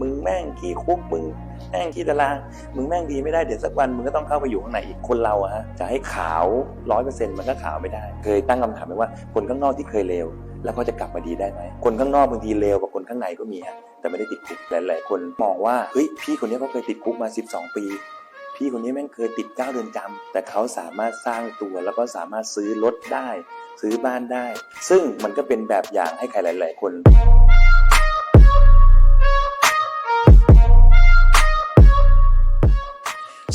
มึงแม่งขี้คุกมึงแม่งขี้ตาราง มึงแม่งดีไม่ได้เดี๋ยวสักวันมึงก็ต้องเข้าไปอยู่ข้างในอีกคนเราอะฮะจะให้ขาวร้อยเปอร์เซ็นต์มันก็ขาวไม่ได้ เคยตั้งคำถามไหมว่าคนข้างนอกที่เคยเลวแล้วเขาจะกลับมาดีได้ไหม คนข้างนอกบางทีเลวกว่าคนข้างในก็มีฮะแต่ไม่ได้ติดคุกหลาย ๆ คนมองว่าเฮ้ยพี่คนนี้เขาเคยติดคุกมา 12 ปีพี่คนนี้แม่งเคยติดเก้าเดือนจำแต่เขาสามารถสร้างตัวแล้วก็สามารถซื้อรถได้ ซื้อบ้านได้ ซึ่งมันก็เป็นแบบอย่างให้ใครหลาย ๆ คน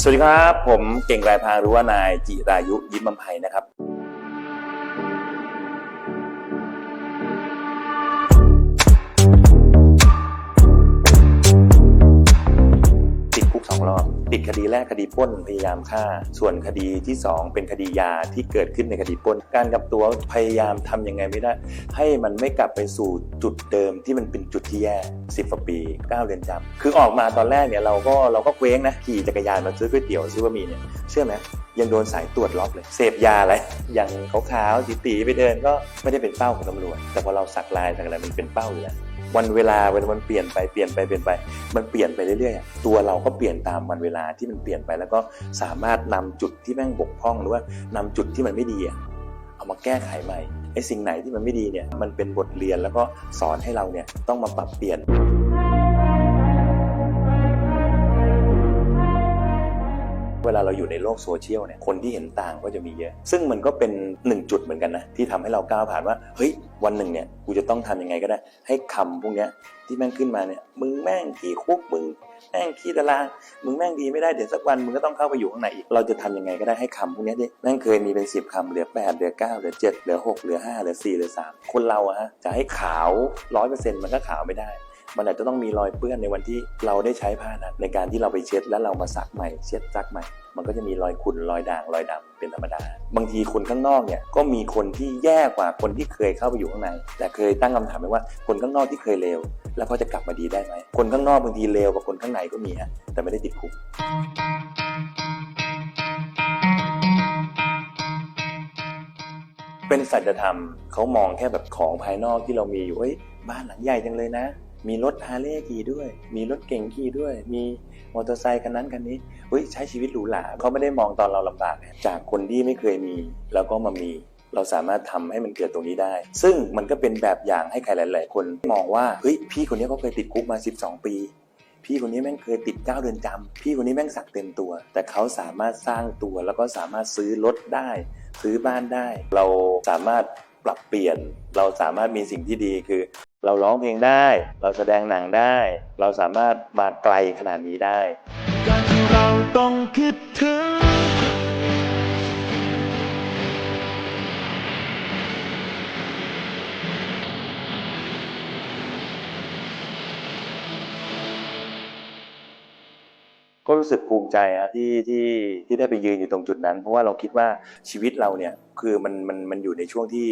สวัสดีครับ ผมเก่งรายพรางหรือว่านายจิรายุยิ้มบำไพนะครับ ติดคดีแรกคดีป้นพยายามฆ่า ส่วนคดีที่สองเป็นคดียาที่เกิดขึ้นในคดีป้น การกลับตัวพยายามทำยังไงไม่ได้ ให้มันไม่กลับไปสู่จุดเดิมที่มันเป็นจุดที่แย่สิบกว่าปี9เดือนจำคือออกมาตอนแรกเนี่ยเราก็เราก็เคว้งนะขี่จักรยานมาซื้อก๋วยเตี๋ยวซื้อบะหมี่เนี่ยเชื่อไหมยังโดนสายตรวจล็อกเลย เสพยาอะไรอย่างขาวๆตีๆไปเดินก็ไม่ได้เป็นเป้าของตำรวจ แต่พอเราสักลายสักอะไรมันเป็นเป้าอยู่แล้ว วันเวลาเวลามันเปลี่ยนไปเปลี่ยนไปเปลี่ยนไป มันเปลี่ยนไปเรื่อยๆ ตัวเราก็เปลี่ยนตามวันเวลาที่มันเปลี่ยนไป แล้วก็สามารถนำจุดที่แม่งบกพร่องหรือว่านำจุดที่มันไม่ดีเอามาแก้ไขใหม่ไอ้สิ่งไหนที่มันไม่ดีเนี่ยมันเป็นบทเรียนแล้วก็สอนให้เราเนี่ยต้องมาปรับเปลี่ยน ลาเราอยู่ในโลกโซเชียลเนี่ยคนที่เห็นต่างก็จะมีเยอะ ซึ่งมันก็เป็นหนึ่งจุดเหมือนกันนะที่ทำให้เราก้าวผ่านว่าเฮ้ยวันหนึ่งเนี่ยกูจะต้องทำยังไงก็ได้ ให้คำพวกเนี้ยที่แม่งขึ้นมาเนี่ยมึงแม่งขี้คุกมึงแม่งขี้ตารางมึงแม่งดีไม่ได้เดี๋ยวสักวันมึงก็ต้องเข้าไปอยู่ข้างในอีกเราจะทำยังไงก็ได้ให้คำพวกเนี้ยดิแม่งเคยมีเป็นสิบคำเหลือแปดเหลือเก้าเหลือเจ็ดเหลือหกเหลือห้าเหลือสี่เหลือสามคนเราอะฮะจะให้ขาวร้อยเปอร์เซ็นต์มันก็ขาวไม่ได้ มันอาจจะต้องมีรอยเปื้อนในวันที่เราได้ใช้ผ้านั้นในการที่เราไปเช็ดแล้วเรามาซักใหม่เช็ดซักใหม่ มันก็จะมีรอยขุ่นรอยด่างรอยดำเป็นธรรมดา บางทีคนข้างนอกเนี่ยก็มีคนที่แย่กว่าคนที่เคยเข้าไปอยู่ข้างใน แต่เคยตั้งคำถามไหมว่าคนข้างนอกที่เคยเลวแล้วเขาจะกลับมาดีได้ไหมคนข้างนอกบางทีเลวกว่าคนข้างในก็มีฮะแต่ไม่ได้ติดคุกเป็นสัจธรรมเขามองแค่แบบของภายนอกที่เรามีอยู่เอ้ยบ้านหลังใหญ่จังเลยนะ มีรถฮาร์เลย์ขี่ด้วย มีรถเก่งขี่ด้วย มีมอเตอร์ไซค์คันนั้นคันนี้เฮ้ยใช้ชีวิตหรูหราเขาไม่ได้มองตอนเราลำบากจากคนที่ไม่เคยมีแล้วก็มามี เราสามารถทำให้มันเกิดตรงนี้ได้ ซึ่งมันก็เป็นแบบอย่างให้ใครหลาย ๆ คนมองว่าเฮ้ยพี่คนนี้เขาเคยติดคุกมา 12 ปี พี่คนนี้แม่งเคยติด9เดือนจำพี่คนนี้แม่งสักเต็มตัว แต่เขาสามารถสร้างตัวแล้วก็สามารถซื้อรถได้ ซื้อบ้านได้ เราสามารถ ปรับเปลี่ยน เราสามารถมีสิ่งที่ดีคือ เราร้องเพลงได้ เราแสดงหนังได้ เราสามารถมาไกลขนาดนี้ได้การที่เราต้องคิดถึง ก็รู้สึกภูมิใจอะที่ที่ที่ได้ไปยืนอยู่ตรงจุดนั้น เพราะว่าเราคิดว่าชีวิตเราเนี่ยคือมันมันมันอยู่ในช่วงที่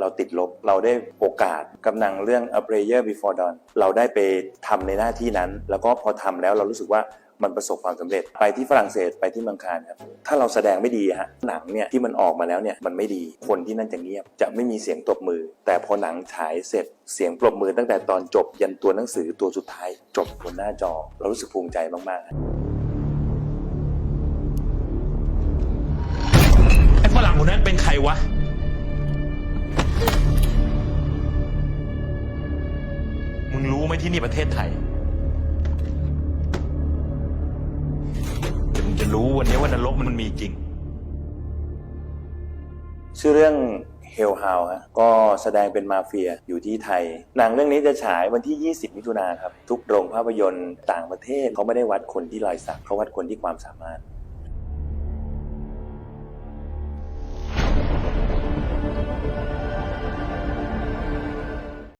เราติดลบ เราได้โอกาสกำลังเรื่อง a prayer before dawn เราได้ไปทำในหน้าที่นั้น แล้วก็พอทำแล้วเรารู้สึกว่ามันประสบความสำเร็จไปที่ฝรั่งเศสไปที่เมืองคานครับถ้าเราแสดงไม่ดีฮะหนังเนี่ยที่มันออกมาแล้วเนี่ยมันไม่ดีคนที่นั่นจะเงียบ จะไม่มีเสียงตบมือ แต่พอหนังฉายเสร็จเสียงปรบมือตั้งแต่ตอนจบยันตัวหนังสือตัวสุดท้ายจบบนหน้าจอ เรารู้สึกภูมิใจมากๆ ฝรั่งคนนั้นเป็นใครวะ มึงรู้ไหมที่นี่ประเทศไทยเดี๋ยวมึงจะรู้วันนี้ว่านรกมันมีจริง ชื่อเรื่อง Hell h o u ฮะก็แสดงเป็นมาเฟียอยู่ที่ไทย หนังเรื่องนี้จะฉายวันที่ 20 มิถุนาครับ ทุกโรงภาพยนตร์ต่างประเทศเขาไม่ได้วัดคนที่รอยสักเขาวัดคนที่ความสามารถ